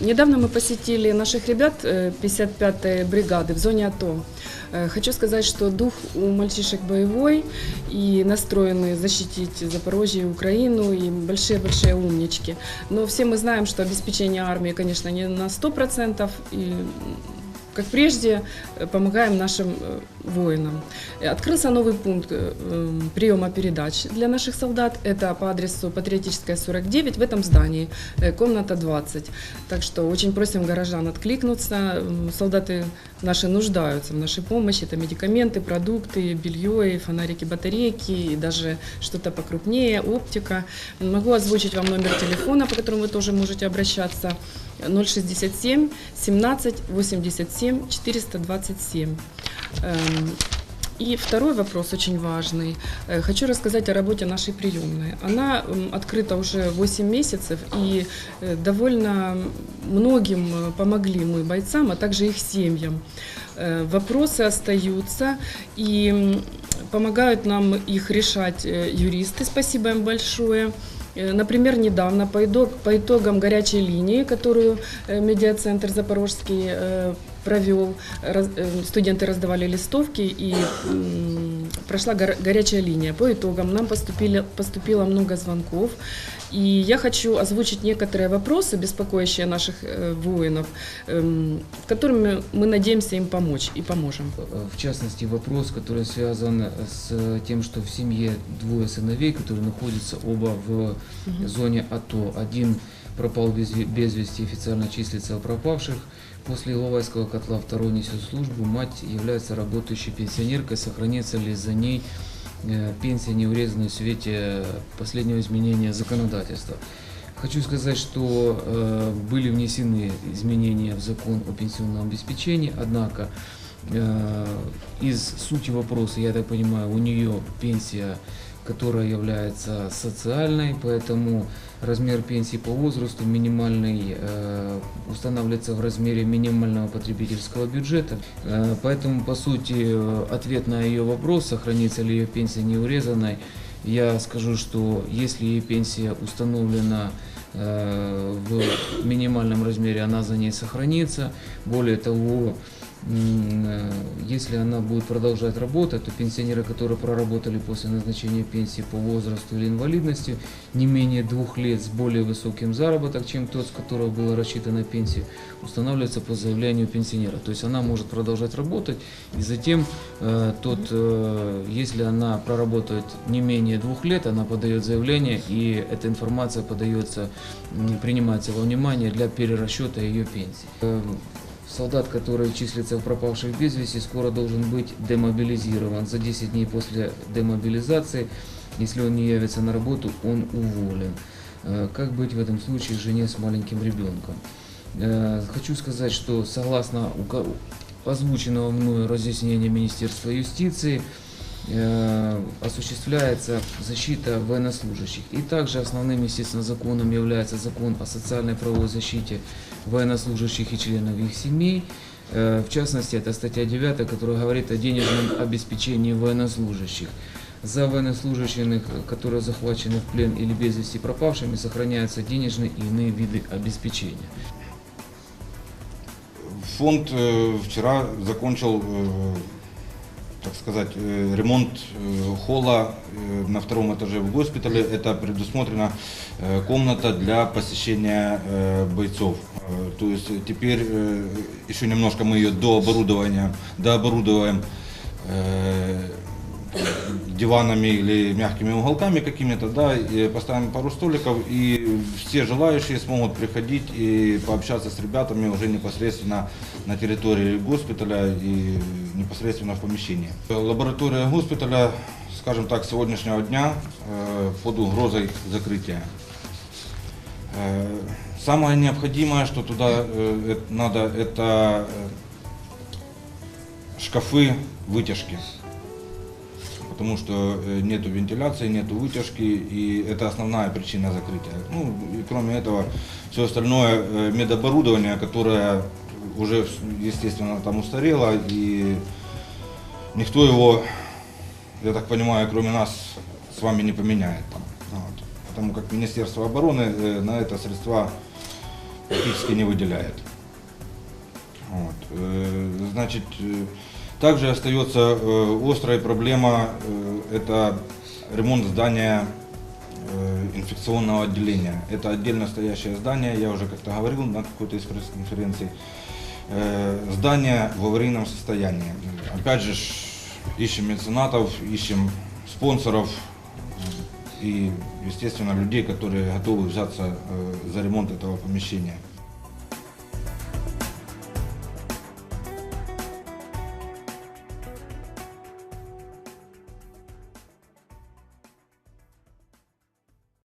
Недавно мы посетили наших ребят э, 55-й бригады в зоне АТО. Э, Хочу сказать, что дух у мальчишек боевой и настроены защитить Запорожье и Украину, и большие-большие умнички. Но все мы знаем, что обеспечение армии, конечно, не на 100%, и как прежде, э, помогаем нашим э, воинам. Э, Открылся новый пункт э, м, приема передач для наших солдат. Это по адресу Патриотическая 49 в этом здании, э, комната 20. Так что очень просим горожан откликнуться. М, Солдаты наши нуждаются в нашей помощи. Это медикаменты, продукты, белье, фонарики, батарейки, и даже что-то покрупнее, оптика. Могу озвучить вам номер телефона, по которому вы тоже можете обращаться. 067 17 87 427. Эм, И второй вопрос очень важный. Э, Хочу рассказать о работе нашей приемной. Она открыта уже 8 месяцев, и э, довольно многим э, помогли мы бойцам, а также их семьям. Вопросы остаются, и помогают нам их решать юристы. Спасибо им большое. Э, Например, недавно по, итог- по итогам горячей линии, которую э, медиацентр Запорожский э, провел, студенты раздавали листовки и прошла гор- горячая линия. По итогам нам поступили, поступило много звонков, и я хочу озвучить некоторые вопросы, беспокоящие наших э, воинов, эм, которыми мы надеемся им помочь и поможем. В частности, вопрос, который связан с тем, что в семье двое сыновей, которые находятся оба в зоне АТО. Один пропал без, без вести, официально числится о пропавших. После Иловайского котла второй несет службу. Мать является работающей пенсионеркой. Сохранится ли за ней э, пенсия, не урезанная в свете последнего изменения законодательства? Хочу сказать, что э, были внесены изменения в закон о пенсионном обеспечении, однако э, из сути вопроса, я так понимаю, у нее пенсия, которая является социальной, поэтому размер пенсии по возрасту минимальный э, устанавливается в размере минимального потребительского бюджета. Э, поэтому, по сути, ответ на ее вопрос, сохранится ли ее пенсия неурезанной, я скажу, что если ей пенсия установлена э, в минимальном размере, она за ней сохранится. Более того, э, если она будет продолжать работать, то пенсионеры, которые проработали после назначения пенсии по возрасту или инвалидности не менее двух лет с более высоким заработок, чем тот, с которого была рассчитана пенсия, устанавливается по заявлению пенсионера. То есть она может продолжать работать, и затем э, тот, э, если она проработает не менее двух лет, она подает заявление, и эта информация подается, принимается во внимание для перерасчета ее пенсии. Солдат, который числится в пропавших без вести, скоро должен быть демобилизирован. За 10 дней после демобилизации, если он не явится на работу, он уволен. Э, Как быть в этом случае жене с маленьким ребенком? Э, Хочу сказать, что согласно озвученного мною разъяснения Министерства юстиции, осуществляется защита военнослужащих. И также основным, естественно, законом является закон о социальной правовой защите военнослужащих и членов их семей. Э, В частности, это статья 9, которая говорит о денежном обеспечении военнослужащих. За военнослужащих, которые захвачены в плен или без вести пропавшими, сохраняются денежные и иные виды обеспечения. Фонд э, вчера закончил, э, так сказать, э, ремонт э, холла э, на втором этаже в госпитале. Это предусмотрена комната для посещения бойцов. То есть теперь еще немножко мы ее дооборудования, дооборудуем диванами или мягкими уголками какими-то, да, и поставим пару столиков, и все желающие смогут приходить и пообщаться с ребятами уже непосредственно на территории госпиталя и непосредственно в помещении. Лаборатория госпиталя, скажем так, с сегодняшнего дня э, под угрозой закрытия. Э, Самое необходимое, что туда э, надо, это шкафы, вытяжки потому что э, нету вентиляции, нету вытяжки, и это основная причина закрытия. Ну, и кроме этого, все остальное э, медоборудование, которое уже, естественно, там устарело, и никто его, я так понимаю, кроме нас с вами не поменяет там. Вот. Потому как Министерство обороны э, на это средства практически не выделяет. Вот. Значит, также остается э, острая проблема, э, это ремонт здания э, инфекционного отделения. Это отдельно стоящее здание, я уже как-то говорил на какой-то из пресс-конференций. Здание в аварийном состоянии. Опять же, ищем меценатов, ищем спонсоров и, естественно, людей, которые готовы взяться за ремонт этого помещения.